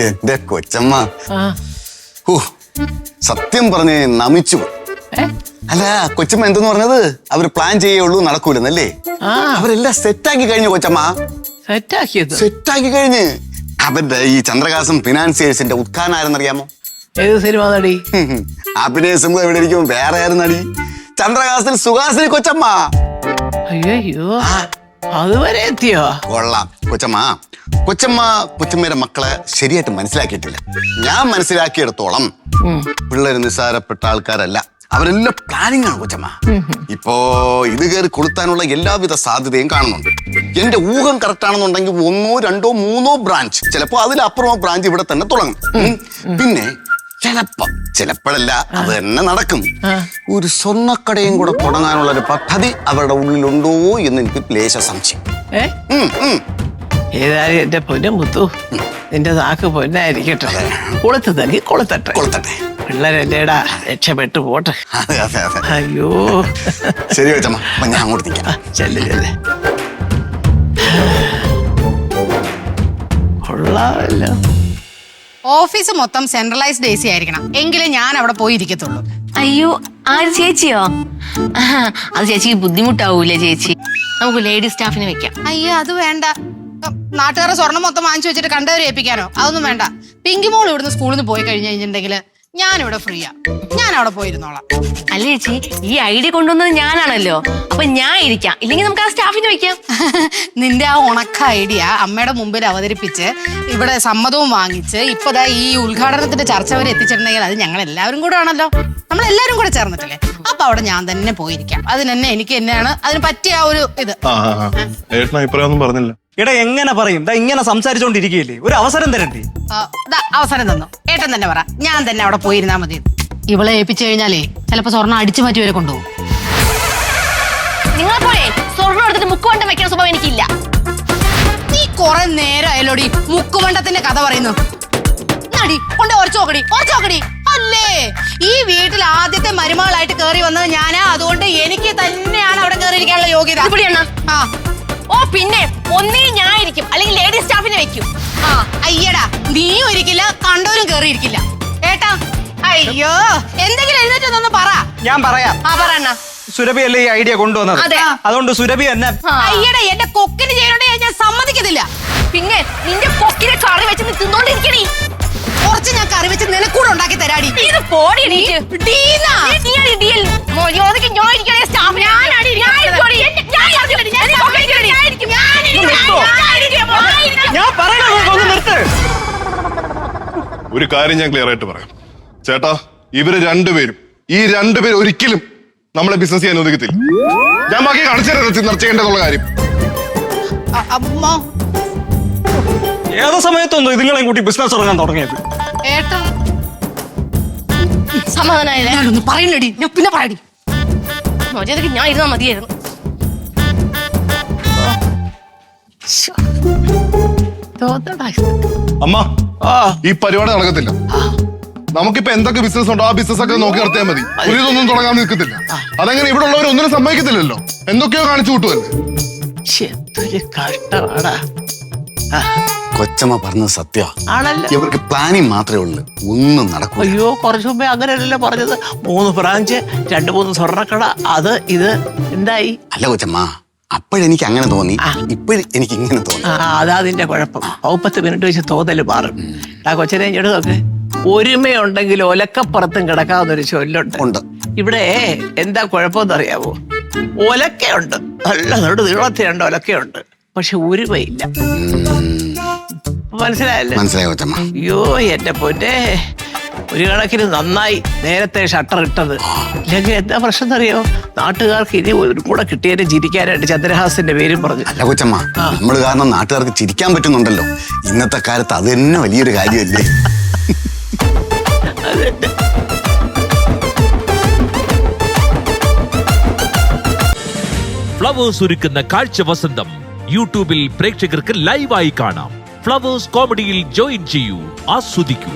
എന്റെ കൊച്ചമ്മ. ഹൂ, സത്യം പറഞ്ഞ് നമിച്ചു അല്ല കൊച്ചമ്മ എന്തെന്ന് പറഞ്ഞത്? അവർ പ്ലാൻ ചെയ്യുള്ളൂ നടക്കൂലെന്നല്ലേ? അവരെല്ലാം സെറ്റാക്കി കഴിഞ്ഞു കൊച്ചമ്മ. സെറ്റാക്കിയത്? സെറ്റാക്കി കഴിഞ്ഞ്. അവരുടെ ഈ ചന്ദ്രകാസം ഫിനാൻസിയേഴ്സിന്റെ ഉദ്ഘാടനം ആരെന്നറിയാമോ? ഏത് സിനിമ നടി? അഭിനയിച്ചുമ്പോ എവിടെ ഇരിക്കും? വേറെ ആരും നടി? ചന്ദ്രകാശത്തിൽ സുഹാസിനി കൊച്ചമ്മ. അയ്യോ. അതുവരെ എത്തിയോ? കൊള്ളാം. കൊച്ചമ്മ കൊച്ചമ്മ കൊച്ചമ്മയുടെ മക്കളെ ശരിയായിട്ട് മനസ്സിലാക്കിയിട്ടില്ല. ഞാൻ മനസ്സിലാക്കിയെടുത്തോളം പിള്ളേർ നിസ്സാരപ്പെട്ട ആൾക്കാരല്ല. അവരെല്ലാം പ്ലാനിങ് ആണ് കൊച്ചമ്മ. ഇപ്പോ ഇത് കയറി കൊളുത്താനുള്ള എല്ലാവിധ സാധ്യതയും കാണുന്നുണ്ട്. എന്റെ ഊഹം കറക്റ്റ് ആണെന്നുണ്ടെങ്കിൽ ഒന്നോ രണ്ടോ മൂന്നോ ബ്രാഞ്ച് ചിലപ്പോ അതിലപ്പുറമോ ബ്രാഞ്ച് ഇവിടെ തന്നെ തുടങ്ങും. പിന്നെ ചിലപ്പോ ചിലപ്പോഴല്ല അത് തന്നെ നടക്കും. ഒരു സ്വർണക്കടയും കൂടെ തുടങ്ങാനുള്ള ഒരു പദ്ധതി അവരുടെ ഉള്ളിലുണ്ടോ എന്ന് എനിക്ക് ലേശ സംശയം. ഏതായാലും എന്റെ പൊന്നും മുത്തു നിന്റെ നാക്ക് പൊന്നായിരിക്കട്ടെ. കൊളുത്തുന്നെങ്കിൽ കൊളുത്തട്ടെ. കൊളുത്തട്ടെ. പിള്ളേരല്ലേടാ രക്ഷപ്പെട്ടു പോട്ടെ. അതെ അതെ അതെ. അയ്യോ. ശരി വെച്ചമ്മ അപ്പൊ ഞാൻ അങ്ങോട്ട് നിൽക്കാം ആ, ചെല്ല് ചെല്ല്. കൊള്ളാമല്ലോ. ഓഫീസ് മൊത്തം സെൻട്രലൈസ്ഡ് എ സി ആയിരിക്കണം. എങ്കിലും ഞാൻ അവിടെ പോയി ഇരിക്കത്തുള്ളൂ. അയ്യോ ആര് ചേച്ചിയോ? ആഹാ, അത് ചേച്ചിക്ക് ബുദ്ധിമുട്ടാവൂലേ ചേച്ചി? നമുക്ക് ലേഡി സ്റ്റാഫിനെ വെക്കാം. അയ്യോ അത് വേണ്ട. ഉം, നാട്ടുകാരുടെ സ്വർണം മൊത്തം വാങ്ങിച്ചു വെച്ചിട്ട് കണ്ടവരെ ഏൽപ്പിക്കാനോ? അതൊന്നും വേണ്ട. പിങ്കി മോൾ ഇവിടുന്ന് സ്കൂളിൽ നിന്ന് പോയി കഴിഞ്ഞു കഴിഞ്ഞിട്ടുണ്ടെങ്കിൽ ഞാനിവിടെ ഫ്രീയാ ഞാൻ അവിടെ പോയിരുന്നോളാം. അല്ല ചേച്ചി ഈ ഐഡിയ കൊണ്ടുവന്നത് ഞാനാണല്ലോ. അപ്പൊ ഞാൻ ഇരിക്കാം. ഇല്ലെങ്കിൽ നമുക്ക് ആ സ്റ്റാഫിന് വെക്കാം. നിന്റെ ആ ഉണക്ക ഐഡിയ അമ്മയുടെ മുമ്പിൽ അവതരിപ്പിച്ച് ഇവിടെ സമ്മതവും വാങ്ങിച്ച് ഇപ്പതാ ഈ ഉദ്ഘാടനത്തിന്റെ ചർച്ച വരെ എത്തിച്ചിട്ടുണ്ടെങ്കിൽ അത് ഞങ്ങൾ എല്ലാവരും കൂടെ ആണല്ലോ. നമ്മൾ എല്ലാവരും കൂടെ ചേർന്നിട്ടില്ലേ? അപ്പൊ അവിടെ ഞാൻ തന്നെ പോയിരിക്കാം. അതിന് തന്നെ എനിക്ക് തന്നെയാണ് അതിന് പറ്റിയ ആ ഒരു ഇത്. ഏട്ടന് അഭിപ്രായം ഒന്നും പറഞ്ഞില്ല. എടാ എങ്ങനെ പറയും? ദാ ഇങ്ങനെ സംസാരിച്ചോണ്ടിരിക്കുകയല്ലേ? ഒരു അവസരം തരണ്ടേ? ആ, ദാ അവസരം തന്നു. ഏട്ടൻ തന്നെ പറ. ഞാൻ തന്നെ അവിടെ പോയിരുന്നാ മതി. ഇവളെ ഏൽപ്പിച്ചു കഴിഞ്ഞാലേ ചിലപ്പോ സ്വർണ അടിച്ചു മാറ്റി വരെ കൊണ്ടുപോകും. നിങ്ങളെ പോലെ സ്വർണം എടുത്തിട്ട് മുക്കുവണ്ടം വെക്കുന്ന സ്വഭാവം എനിക്കില്ല. നീ കൊറേ നേരം അയലോടി മുക്കുമണ്ടത്തിന്റെ കഥ പറയുന്നു. നടി കൊണ്ട് ഉറച്ചു നോക്കടി അല്ലേ? ഈ വീട്ടിൽ ആദ്യത്തെ മരുമകളായിട്ട് കേറി വന്നത് ഞാനാ. അതുകൊണ്ട് എനിക്ക് തന്നെയാണ് അവിടെ കേറിയിരിക്കാനുള്ള യോഗ്യത. അണ്ണാ. ആ ഓ പിന്നെ ഒന്നേ ഞാൻ ഇരിക്കും അല്ലെങ്കിൽ ലേഡി സ്റ്റാഫിനെ വെക്കും. ആ അയ്യടാ നീയും ഇരിക്കില്ല കണ്ടോരും കേറിയിരിക്കില്ല. ഏട്ടാ അയ്യോ എന്തെങ്കിലും എഴുന്നേറ്റൊന്ന് പറ. ഞാൻ പറയാം. ആ പറ അണ്ണാ. സുരഭി അല്ലേ ഈ ഐഡിയ കൊണ്ടുവന്നത്? അതെ. അതുകൊണ്ട് സുരഭി എന്നെ അയ്യട എന്റെ കൊക്കിന് ചെയ്യണോണ്ട് ഞാൻ സമ്മതിക്കത്തില്ല. പിന്നെ നിന്റെ കൊക്കിനെ കറി വെച്ച് നീ തിന്നോണ്ടിരിക്കണേ കുറച്ച് ഞാൻ കറി വെച്ച് നിനക്കൂടെ ഉണ്ടാക്കി തരാടി. ഇത് പോടി. ഒരു കാര്യം ഞാൻ ക്ലിയർ ആയിട്ട് പറയാം. ചേട്ടാ ഇവർ രണ്ടുപേരും ഈ രണ്ടുപേരും ഒരിക്കലും നമ്മളെ ബിസിനസ് ചെയ്യാൻ ഒതുക്കത്തില്ല ഞാൻ ബാക്കി കാണിച്ചു ചെയ്യേണ്ടതുള്ള കാര്യം. ഏത് സമയത്തൊന്നും ഇതുങ്ങളെയും കൂട്ടി ബിസിനസ് തുടങ്ങാൻ തുടങ്ങിയത്. ഏട്ടാ. സമാധാനായില്ലേ? ഞാൻ പിന്നെ പറയടി. ഞാൻ ഇരുന്നാ മതിയായിരുന്നു. അമ്മ ഈ പരിപാടി നടക്കത്തില്ല. നമുക്കിപ്പോ എന്തൊക്കെ ബിസിനസ് ഉണ്ടോ ആ ബിസിനസ് ഒക്കെ നോക്കി നടത്തിയാൽ മതി. പുതിയതൊന്നും തുടങ്ങാൻ നിൽക്കത്തില്ല. അതെങ്ങനെ ഇവിടെ ഉള്ളവർ ഒന്നിനും സമ്മതിക്കത്തില്ലല്ലോ. എന്തൊക്കെയോ കാണിച്ചു കൂട്ടുമല്ലേ കഷ്ടമാടാ. കൊച്ചമ്മ പറഞ്ഞത് സത്യ ആണല്ലോ. ഇവർക്ക് പ്ലാനിങ് മാത്രമേ ഉള്ളൂ. ഒന്നും നടക്കൂ അയ്യോ കുറച്ചു മുമ്പേ അങ്ങനെയല്ലല്ലോ പറഞ്ഞത്. മൂന്ന് ബ്രാഞ്ച് രണ്ട് മൂന്ന് സ്വർണക്കട. അത് ഇത് എന്തായി? അല്ല കൊച്ചമ്മ അപ്പോഴെനിക്ക് അങ്ങനെ തോന്നി. ഇപ്പോഴും എനിക്ക് ഇങ്ങനെ തോന്നി അതാ അതിന്റെ കുഴപ്പം. പൗപ്പത്ത് മിനിറ്റ് വെച്ച് തോന്നൽ മാറും. ആ കൊച്ചിനെ നോക്ക്. ഒരുമയുണ്ടെങ്കിൽ ഒലക്കപ്പുറത്തും കിടക്കാവുന്നൊരു ചൊല്ലുണ്ട്. ഉണ്ട്. ഇവിടെ എന്താ കുഴപ്പമെന്ന് അറിയാവോ ഒലക്കയുണ്ട്. നല്ല നെടു നീളത്തിലുണ്ട് ഒലക്കയുണ്ട്. പക്ഷെ ഒരുമയില്ല. മനസ്സിലായല്ലോ? മനസ്സിലായോ അയ്യോ എന്റെ പൊന്നെ. ഒരു കണക്കിന് നന്നായി നേരത്തെ ഷട്ടർ ഇട്ടത്. ഇല്ലെങ്കിൽ എന്താ പ്രശ്നം എന്നറിയോ? നാട്ടുകാർക്ക് ഇനി ഒരു കൂടെ കിട്ടിയതിനെ ചിരിക്കാനായിട്ട് ചന്ദ്രഹാസിന്റെ പേരും പറഞ്ഞു. അല്ല കൊച്ചമ്മ നമ്മൾ കാരണം നാട്ടുകാർക്ക് ചിരിക്കാൻ പറ്റുന്നുണ്ടല്ലോ. ഇന്നത്തെ കാലത്ത് അത് തന്നെ വലിയൊരു കാര്യമല്ലേ. ഫ്ലവേഴ്സ് ഒരുക്കുന്ന കാഴ്ച വസന്തം യൂട്യൂബിൽ പ്രേക്ഷകർക്ക് ലൈവായി കാണാം. ഫ്ലവേഴ്സ് കോമഡിയിൽ ജോയിൻ ചെയ്യൂ ആസ്വദിക്കൂ.